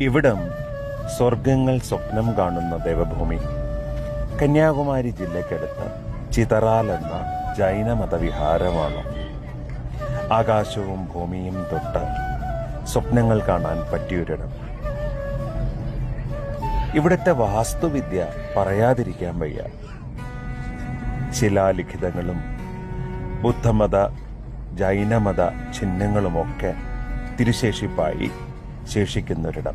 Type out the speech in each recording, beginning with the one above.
ഇവിടം സ്വർഗങ്ങൾ സ്വപ്നം കാണുന്ന ദേവഭൂമി. കന്യാകുമാരി ജില്ലയ്ക്കടുത്ത് ചിതറാൽ എന്ന ജൈന മതവിഹാരമാണ്. ആകാശവും ഭൂമിയും തൊട്ട് സ്വപ്നങ്ങൾ കാണാൻ പറ്റിയൊരിടം. ഇവിടുത്തെ വാസ്തുവിദ്യ പറയാതിരിക്കാൻ വയ്യ. ശിലാലിഖിതങ്ങളും ബുദ്ധമത ജൈനമത ചിഹ്നങ്ങളുമൊക്കെ തിരുശേഷിപ്പായി ശേഷിക്കുന്നൊരിടം.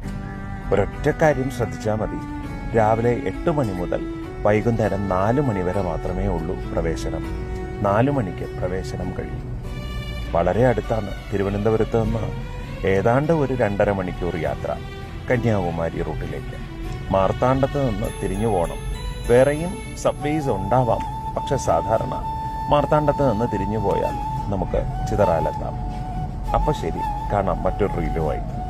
ഒരൊറ്റ കാര്യം ശ്രദ്ധിച്ചാൽ മതി. രാവിലെ എട്ട് മണി മുതൽ വൈകുന്നേരം നാല് മണി വരെ മാത്രമേ ഉള്ളൂ പ്രവേശനം. നാല് മണിക്ക് പ്രവേശനം കഴിയും. വളരെ അടുത്താണ് തിരുവനന്തപുരത്ത് നിന്ന് ഏതാണ്ട് ഒരു രണ്ടര മണിക്കൂർ യാത്ര കന്യാകുമാരി റൂട്ടിലേക്ക്. മാർത്താണ്ഡത്ത് നിന്ന് തിരിഞ്ഞു പോകണം വേറെയും സബ്വേസ് ഉണ്ടാവാം. പക്ഷെ സാധാരണ മാർത്താണ്ഡത്ത് നിന്ന് തിരിഞ്ഞു പോയാൽ നമുക്ക് ചിതറാലെത്താം. അപ്പൊ ശരി കാണാം മറ്റൊരു റീലുമായി